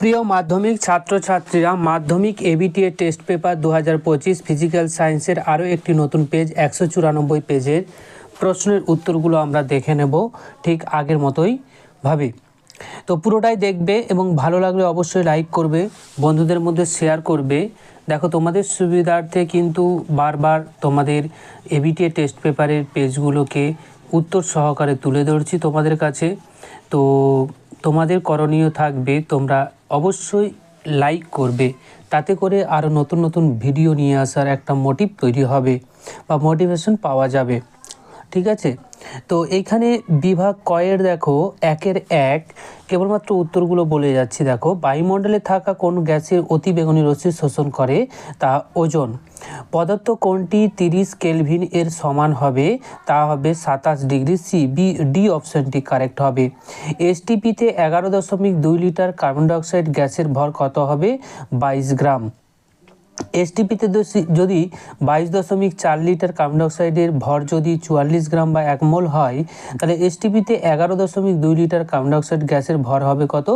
প্রিয় মাধ্যমিক ছাত্রছাত্রীরা মাধ্যমিক এবিটিএ টেস্ট পেপার দু হাজার পঁচিশ ফিজিক্যাল সায়েন্সের আরও একটি নতুন পেজ একশো চুরানব্বই পেজের প্রশ্নের উত্তরগুলো আমরা দেখে নেব ঠিক আগের মতোই। ভাবি, তো পুরোটাই দেখবে এবং ভালো লাগলে অবশ্যই লাইক করবে, বন্ধুদের মধ্যে শেয়ার করবে। দেখো, তোমাদের সুবিধার্থে কিন্তু বারবার তোমাদের এবিটিএ টেস্ট পেপারের পেজগুলোকে উত্তর সহকারে তুলে ধরছি তোমাদের কাছে। তো তোমাদের করণীয় থাকবে তোমরা অবশ্যই লাইক করবে। তাতে করে আরও নতুন নতুন ভিডিও নিয়ে আসার একটা মোটিভ তৈরি হবে বা মোটিভেশন পাওয়া যাবে। ঠিক আছে? তো এইখানে বিভাগ কয়ের দেখো, একের এক, কেবলমাত্র উত্তরগুলো বলে যাচ্ছি দেখো, বায়ুমণ্ডলে থাকা কোন গ্যাসের অতি বেগুনি রশ্মি শোষণ করে? তা ওজন, পদার্থ কোনটি তিরিশ কেলভিন এর সমান হবে? তা হবে সাতাশ ডিগ্রি সি বি ডি অপশনটি কারেক্ট হবে। এসটিপিতে এগারো দশমিক দুই লিটার কার্বন ডাইঅক্সাইড গ্যাসের ভর কত হবে? বাইশ গ্রাম। এসটিপিতে যদি বাইশ দশমিক চার লিটার কার্বন ডাইঅক্সাইডের ভর যদি চুয়াল্লিশ গ্রাম বা এক মোল হয়, তাহলে এসটিপিতে এগারো দশমিক দুই লিটার কার্বন ডাইঅক্সাইড গ্যাসের ভর হবে কত?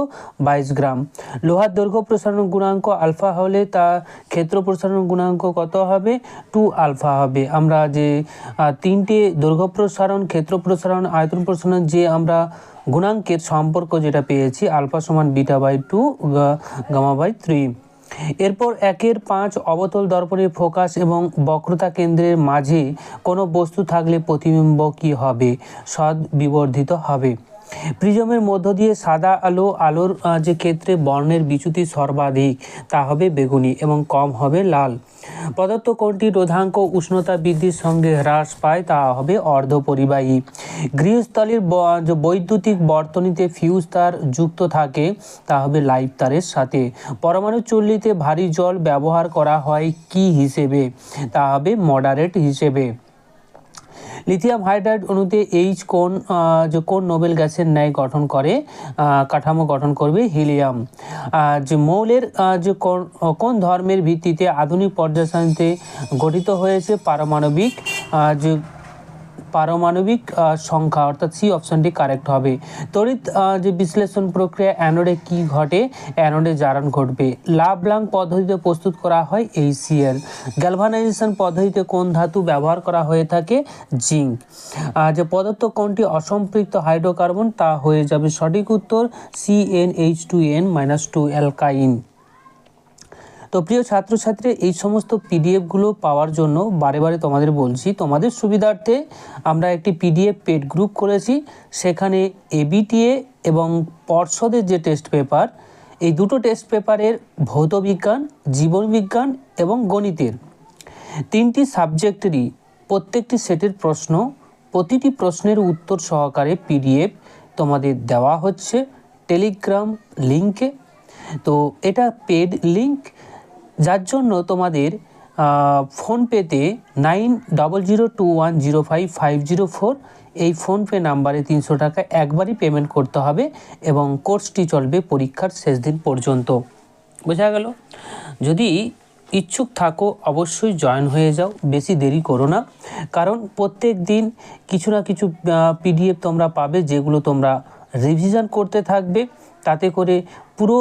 বাইশ গ্রাম। লোহার দৈর্ঘ্য প্রসারণ গুণাঙ্ক আলফা হলে তা ক্ষেত্র প্রসারণ গুণাঙ্ক কত হবে? টু আলফা হবে। আমরা যে তিনটে দৈর্ঘ্য প্রসারণ, ক্ষেত্র প্রসারণ, আয়তন প্রসারণ যে আমরা গুণাঙ্কের সম্পর্ক যেটা পেয়েছি, আলফা সমান beta by two gamma by three. এরপর একের পাঁচ অবতল দর্পণের ফোকাস এবং বক্রতা কেন্দ্রের মাঝে কোনো বস্তু থাকলে প্রতিবিম্ব কী হবে সদ বিবর্ধিত হবে। প্রিজমের মধ্য দিয়ে সাদা আলো, আলোর যে ক্ষেত্রে বর্ণের বিচ্যুতি সর্বাধিক, তা হবে বেগুনি এবং কম হবে লাল। পদার্থ কোনটি রোধাঙ্ক উষ্ণতা বৃদ্ধির সঙ্গে হ্রাস পায়, তা হবে অর্ধপরিবাহী। গৃহস্থলীর বৈদ্যুতিক বর্তনীতে ফিউজ তার যুক্ত থাকে, তা হবে লাইভ তারের সাথে। পরমাণু চুল্লিতে ভারী জল ব্যবহার করা হয় কি হিসেবে? তা হবে মডারেট হিসেবে। লিথিয়াম হাইড্রাইড অণুতে এইচ কোন যে কোন নোবেল গ্যাসের ন্যায় গঠন করে কাঠামো গঠন করবে হিলিয়াম। যে মৌলের যে কোন ধর্মের ভিত্তিতে আধুনিক পর্যায় গঠিত হয়েছে পারমাণবিক যে পারমাণবিক সংখ্যা, অর্থাৎ সি অপশনটি কারেক্ট হবে। তড়িৎ যে বিশ্লেষণ প্রক্রিয়া, অ্যানোডে কি ঘটে? অ্যানোডে জারণ ঘটবে। লাভলাং পদ্ধতিতে প্রস্তুত করা হয় এই সিএল গ্যালভানাইজেশন পদ্ধতিতে কোন ধাতু ব্যবহার করা হয়ে থাকে? জিঙ্ক যে পদার্থ কোনটি অসম্পৃক্ত হাইড্রোকার্বন, তা হয়ে যাবে সঠিক উত্তর C N H two N minus two alkyne তো প্রিয় ছাত্রছাত্রী, এই সমস্ত পিডিএফগুলো পাওয়ার জন্য বারে বারে তোমাদের বলছি, তোমাদের সুবিধার্থে আমরা একটি পিডিএফ পেড গ্রুপ করেছি। সেখানে এবিটিএ এবং পর্ষদের যে টেস্ট পেপার এই দুটো টেস্ট পেপারের ভৌতবিজ্ঞান জীবনবিজ্ঞান এবং গণিতের। তিনটি সাবজেক্টেরই প্রত্যেকটি সেটের প্রশ্ন, প্রতিটি প্রশ্নের উত্তর সহকারে পিডিএফ তোমাদের দেওয়া হচ্ছে টেলিগ্রাম লিঙ্কে তো এটা পেড লিঙ্ক যার জন্য তোমাদের ফোনপেতে nine double zero two one zero five five zero four এই ফোনপে নাম্বারে তিনশো টাকা একবারই পেমেন্ট করতে হবে এবং কোর্সটি চলবে পরীক্ষার শেষ দিন পর্যন্ত। বোঝা গেল? যদি ইচ্ছুক থাকো, অবশ্যই জয়েন হয়ে যাও, বেশি দেরি করো না। কারণ প্রত্যেক দিন কিছু না কিছু পিডিএফ তোমরা পাবে যেগুলো তোমরা রিভিশন করতে থাকবে। তাতে করে পুরো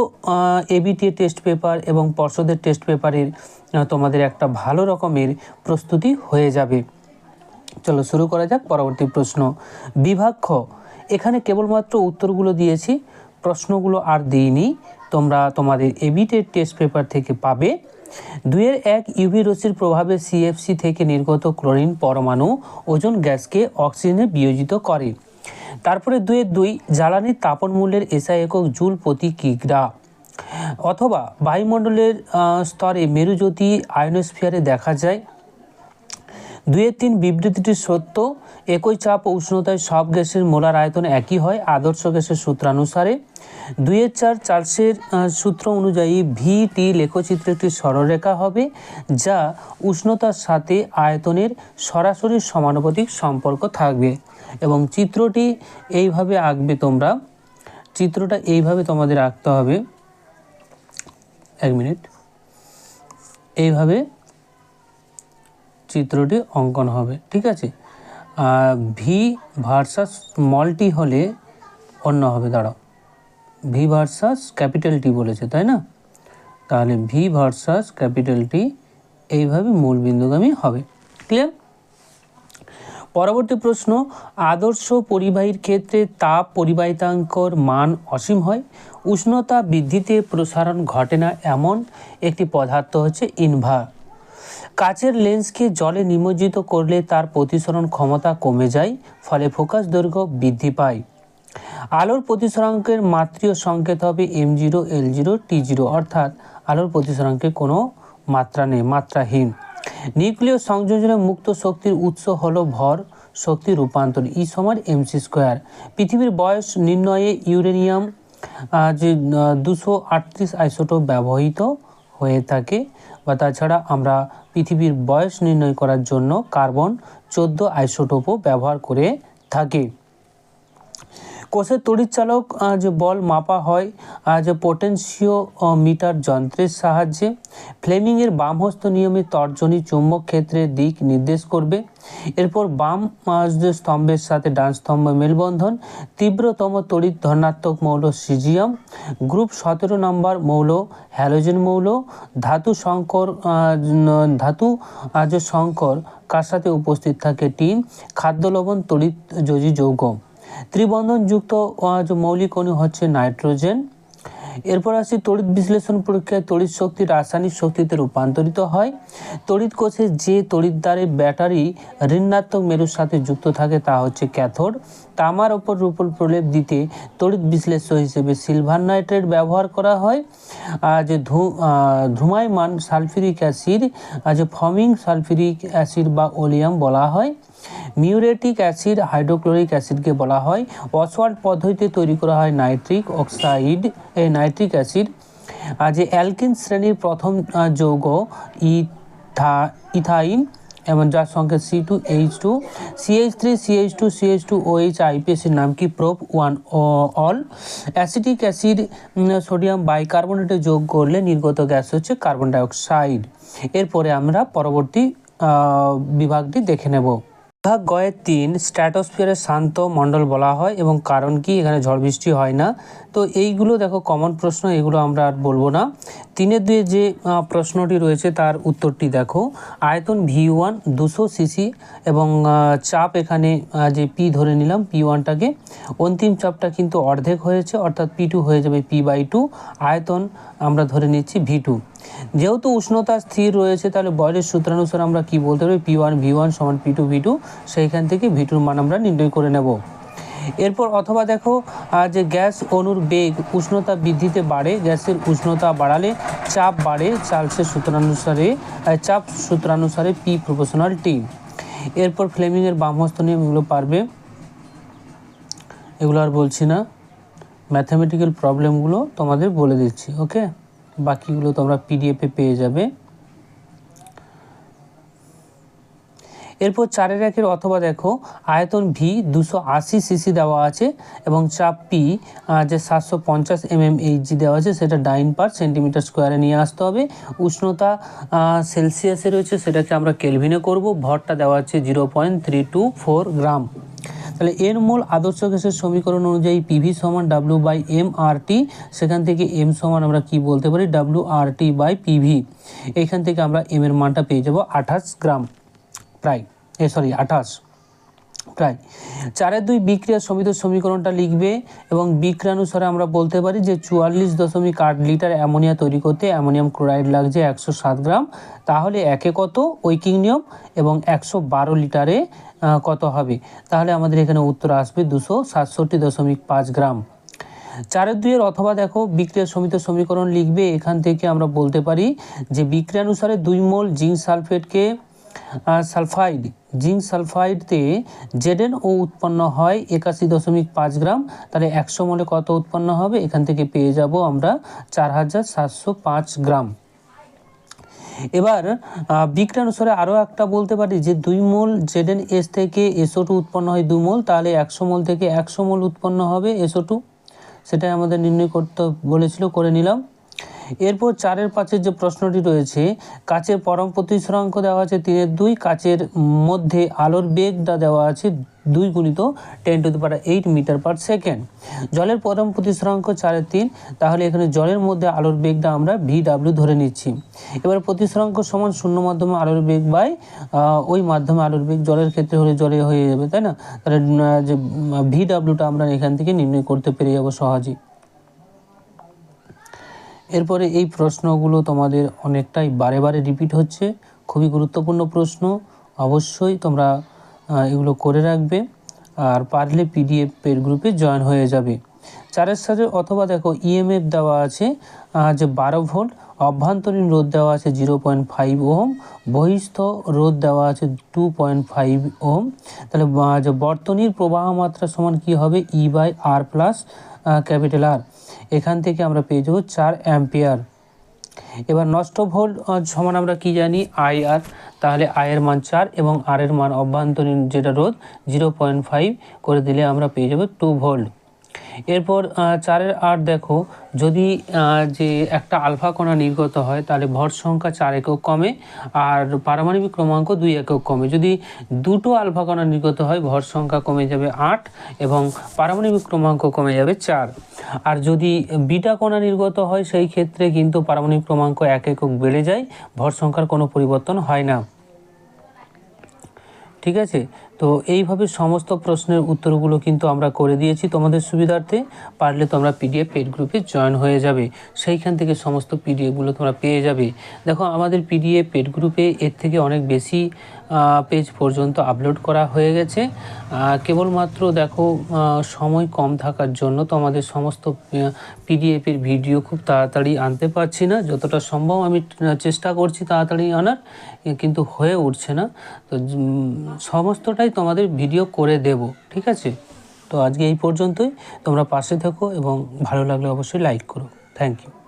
এবিটিএ টেস্ট পেপার এবং পর্ষদের টেস্ট পেপারের তোমাদের একটা ভালো রকমের প্রস্তুতি হয়ে যাবে। চলো শুরু করা যাক পরবর্তী প্রশ্ন। বিভাগ খ এখানে কেবলমাত্র উত্তরগুলো দিয়েছি, প্রশ্নগুলো আর দিইনি, তোমরা তোমাদের এবিটের টেস্ট পেপার থেকে পাবে। দুইয়ের এক ইউভি রশ্মির প্রভাবে সিএফসি থেকে নির্গত ক্লোরিন পরমাণু ওজন গ্যাসকে অক্সিজেনে বিয়োজিত করে। তারপরে দুইয়ের দুই জ্বালানির তাপন মূল্যের এসআই একক জুল প্রতি কিগ্রা। অথবা বায়ুমণ্ডলের স্তরে মেরুজ্যোতি আয়নোস্ফিয়ারে দেখা যায়। দুইয়ের তিন বিবৃতিটি সত্য, একই চাপ ও উষ্ণতায় সব গ্যাসের মোলার আয়তন একই হয় আদর্শ গ্যাসের সূত্রানুসারে। দুইয়ের চার চার্লসের সূত্র অনুযায়ী ভি টি লেখচিত্রে একটি সরলরেখা হবে, যা উষ্ণতার সাথে আয়তনের সরাসরি সমানুপাতিক সম্পর্ক থাকবে। এবং চিত্রটি এইভাবে আঁকবে তোমরা। চিত্রটা এইভাবে তোমাদের আঁকতে হবে। এক মিনিট। এইভাবে চিত্রটি অঙ্কন হবে, ঠিক আছে? আর ভি ভার্সাস স্মলটি হলে অন্য হবে, দাঁড়াও। ভি ভার্সাস ক্যাপিটাল টি বলেছে, তাই না? তাহলে ভি ভার্সাস ক্যাপিটাল টি এইভাবে মূল বিন্দুগামী হবে ক্লিয়ার পরবর্তী প্রশ্ন, আদর্শ পরিবাহীর ক্ষেত্রে তাপ পরিবাহিতাঙ্কর মান অসীম হয়? উষ্ণতা বৃদ্ধিতে প্রসারণ ঘটে না এমন একটি পদার্থ হচ্ছে ইনভা কাচের লেন্সকে জলে নিমজ্জিত করলে তার প্রতিসরণ ক্ষমতা কমে যায়, ফলে ফোকাস দৈর্ঘ্য বৃদ্ধি পায়। আলোর প্রতিসরাঙ্কের মাত্রীয় সংকেত হবে M zero L zero T zero অর্থাৎ আলোর প্রতিসরাঙ্কে কোনো মাত্রা নেই, মাত্রাহীন। নিউক্লিয় সংযোজনে মুক্ত শক্তির উৎস হল ভর শক্তি রূপান্তর ই সমান এমসি স্কোয়ার পৃথিবীর বয়স নির্ণয়ে ইউরেনিয়াম যে দুশো আটত্রিশ আইসোটোপ ব্যবহৃত হয়ে থাকে বা তাছাড়া আমরা পৃথিবীর বয়স নির্ণয় করার জন্য কার্বন চোদ্দ আইসোটোপও ব্যবহার করে থাকি। কোষের তড়িৎচালক যে বল মাপা হয় যে পোটেনশিও মিটার যন্ত্রের সাহায্যে ফ্লেমিংয়ের বামহস্ত নিয়মে তর্জনী চুম্বক ক্ষেত্রের দিক নির্দেশ করবে। এরপর বাম স্তম্ভের সাথে ডান স্তম্ভ মেলবন্ধন, তীব্রতম তড়িৎ ধনাত্মক মৌল সিজিয়াম, গ্রুপ সতেরো নম্বর মৌল হ্যালোজেন মৌল, ধাতু সংকর ধাতু যে সংকর, কার সাথে উপস্থিত থাকে টিন, খাদ্য লবণ, তড়িৎ যোজী যৌগ ত্রিবন্ধনযুক্ত মৌলিক অণু হচ্ছে নাইট্রোজেন। এরপর আসি তড়িৎ বিশ্লেষণ প্রক্রিয়ায় তড়িৎ শক্তি রাসায়নিক শক্তিতে রূপান্তরিত হয়। তড়িৎ কোষে যে তড়িৎদ্বারে ব্যাটারি ঋণাত্মক মেরুর সাথে যুক্ত থাকে তা হচ্ছে ক্যাথোড। তামার ওপর রূপল প্রলেপ দিতে তড়িৎ বিশ্লেষ্য হিসেবে সিলভার নাইট্রেট ব্যবহার করা হয়। আর যে ধূমায়মান সালফিউরিক অ্যাসিড আর যে ফমিং সালফিউরিক অ্যাসিড বা ওলিয়াম বলা হয়। মিউরেটিক অ্যাসিড, হাইড্রোক্লোরিক অ্যাসিডকে বলা হয়। অসওয়ার্ড পদ্ধতিতে তৈরি করা হয় নাইট্রিক অক্সাইড নাইট্রিক অ্যাসিড। যে অ্যালকিন শ্রেণির প্রথম যৌগ, ইথা, ইথাইন, এবং যার সংখ্যা C two H two CH three CH two CH two OH আইপিএসের নাম কি? Prop one ol. Acetic acid sodium বাইকার্বনেটে যোগ করলে নির্গত গ্যাস হচ্ছে কার্বন ডাইঅক্সাইড। এরপরে আমরা পরবর্তী বিভাগটি দেখে নেব। বিভাগ গয়ের তিন স্ট্র্যাটোস্ফিয়ারের শান্ত মণ্ডল বলা হয় এবং কারণ কি? এখানে ঝড় বৃষ্টি হয় না। তো এইগুলো দেখো কমন প্রশ্ন, এগুলো আমরা আর বলব না। তিনের দুয়ে যে প্রশ্নটি রয়েছে তার উত্তরটি দেখো। আয়তন ভি ওয়ান দুশো সিসি এবং চাপ এখানে যে পি ধরে নিলাম, পি ওয়ানটাকে। অন্তিম চাপটা কিন্তু অর্ধেক হয়েছে, অর্থাৎ পি টু হয়ে যাবে পি বাই টু। আয়তন আমরা ধরে নিচ্ছি ভি টু। যেহেতু উষ্ণতা স্থির রয়েছে, তাহলে বয়লের সূত্রানুসারে আমরা কি বলতে পারি? পি ওয়ান ভি ওয়ান সমান পি টু ভি টু, সেইখান থেকে ভি টুর মান আমরা নির্ণয় করে নেব। এরপর অথবা দেখো যে গ্যাস অণুর বেগ উষ্ণতা বৃদ্ধিতে বাড়ে, গ্যাসের উষ্ণতা বাড়ালে চাপ বাড়ে, চার্লসের সূত্রানুসারে চাপ সূত্রানুসারে পি প্রপোশনাল টি এরপর ফ্লেমিংয়ের বামহস্ত নিয়ম এগুলো পারবে। এগুলো আর বলছি না। ম্যাথামেটিক্যাল প্রবলেমগুলো তোমাদের বলে দিচ্ছি ওকে বাকিগুলো তোমরা পিডিএফে পেয়ে যাবে। এরপর চারের একের অথবা দেখো, আয়তন ভি দুশো আশি সিসি দেওয়া আছে এবং চাপ পি যে সাতশো পঞ্চাশ এমএম এইচজি দেওয়া আছে, সেটা ডাইন পার সেন্টিমিটার স্কোয়ারে নিয়ে আসতে হবে। উষ্ণতা সেলসিয়াসে রয়েছে, সেটাকে আমরা কেলভিনে করব। ভরটা দেওয়া আছে zero point three two four gram. তাহলে এর মূল আদর্শ গ্যাসের সমীকরণ অনুযায়ী পিভি সমান W by M R T সেখান থেকে এম সমান আমরা কি বলতে পারি? W R T by PV এইখান থেকে আমরা এম এর মানটা পেয়ে যাব আঠাশ গ্রাম। প্রায়। সরি আঠাশ। প্রায়। চারের দুই বিক্রিয়ার সমিত সমীকরণটা লিখবে এবং বিক্রিয়ানুসারে আমরা বলতে পারি যে চুয়াল্লিশ দশমিক আট লিটার অ্যামোনিয়া তৈরি করতে অ্যামোনিয়াম ক্লোরাইড লাগছে একশো সাত গ্রাম। তাহলে একে কত? ঐকিক নিয়ম এবং একশো বারো লিটারে কত হবে? তাহলে আমাদের এখানে উত্তর আসবে দুশো সাতষট্টি দশমিক পাঁচ গ্রাম। চারের দুইয়ের অথবা দেখো, বিক্রিয়া সমিত সমীকরণ লিখবে। এখান থেকে আমরা বলতে পারি যে বিক্রিয়ানুসারে দুই মোল জিঙ্ক সালফেটকে সালফাইড জিঙ্ক সালফাইডতে জেডেন ও উৎপন্ন হয় একাশি দশমিক পাঁচ গ্রাম। তাহলে একশো মোলে কত উৎপন্ন হবে? এখান থেকে পেয়ে যাব আমরা চার হাজার সাতশো পাঁচ গ্রাম। এবার আহ, বিক্রিয়ানুসারে আরও একটা বলতে পারি যে দুই মোল জেডেন এস থেকে এসও টু উৎপন্ন হয় দু মোল তাহলে একশো মোল থেকে একশো মোল উৎপন্ন হবে এসও টু। সেটাই আমাদের নির্ণয় করতে বলেছিল করে নিলাম। এরপর চারের পাঁচের যে প্রশ্নটি রয়েছে, কাচের পরম প্রতিসরাঙ্ক দেওয়া আছে তিনের দুই, কাচের মধ্যে আলোর বেগটা দেওয়া আছে দুই গুণিত ten to the power eight metre per second জলের পরম প্রতিসরাঙ্ক চারের তিন, তাহলে এখানে জলের মধ্যে আলোর বেগটা আমরা ভি ডাব্লিউ ধরে নিচ্ছি। এবার প্রতিসরাঙ্ক সমান শূন্য মাধ্যমে আলোর বেগ বাই ওই মাধ্যমে আলোর বেগ জলের ক্ষেত্রে হলে জলে হয়ে যাবে, তাই না? তাহলে যে ভি ডাব্লিউটা আমরা এখান থেকে নির্ণয় করতে পেরে যাব সহজেই। এরপরে এই প্রশ্নগুলো তোমাদের অনেকটাই বারে বারে রিপিট হচ্ছে। খুবই গুরুত্বপূর্ণ প্রশ্ন। অবশ্যই তোমরা এগুলো করে রাখবে আর পারলে পিডিএফ পেড গ্রুপে জয়েন হয়ে যাবে। চারের সাথে অথবা দেখো ইএমএফ দেওয়া আছে যে বারো ভোল্ট, অভ্যন্তরীণ রোধ দেওয়া আছে জিরো পয়েন্ট ফাইভ ওহম, বহিস্থ রোধ দেওয়া আছে টু পয়েন্ট ফাইভ ওহম। তাহলে যে বর্তনীর প্রবাহ মাত্রা সমান কি হবে? E by R plus capital R এখান থেকে আমরা পেয়ে যাব চার অ্যাম্পিয়ার। এবার নষ্ট ভোল্ট সমান আমরা কি জানি? আই আর তাহলে আয়ের মান চার এবং আর এর মান অভ্যন্তরীণ যেটা রোধ জিরো পয়েন্ট ফাইভ করে দিলে আমরা পেয়ে যাব টু ভোল্ট এরপর চারের আট দেখো, যদি যে একটা আলফা কণা নির্গত হয়, তাহলে ভর সংখ্যা চার একক কমে, আর পারমাণবিক ক্রমাঙ্ক দুই একক কমে। যদি দুটো আলফা কণা নির্গত হয়, ভর সংখ্যা কমে যাবে আট এবং পারমাণবিক ক্রমাঙ্ক কমে যাবে চার। আর যদি বিটা কণা নির্গত হয়, সেই ক্ষেত্রে কিন্তু পারমাণবিক ক্রমাঙ্ক এক একক বেড়ে যায়, ভর সংখ্যার কোনো পরিবর্তন হয় না। ঠিক আছে? তো এইভাবে সমস্ত প্রশ্নের উত্তরগুলো কিন্তু আমরা করে দিয়েছি তোমাদের সুবিধার্থে। পারলে তোমরা পিডিএফ পেড গ্রুপে জয়েন হয়ে যাবে। সেইখান থেকে সমস্ত পিডিএফগুলো তোমরা পেয়ে যাবে। দেখো আমাদের পিডিএফ পেড গ্রুপে এর থেকে অনেক বেশি পেজ পর্যন্ত আপলোড করা হয়ে গেছে। কেবলমাত্র দেখো সময় কম থাকার জন্য তো আমাদের সমস্ত পিডিএফের ভিডিও খুব তাড়াতাড়ি আনতে পারছি না। যতটা সম্ভব আমি চেষ্টা করছি তাড়াতাড়ি আনার কিন্তু হয়ে উঠছে না। তো উম, সমস্তটাই তোমাদের ভিডিও করে দেব, ঠিক আছে? তো আজকে এই পর্যন্তই, তোমরা পাশে থাকো এবং ভালো লাগলে অবশ্যই লাইক করো। Thank you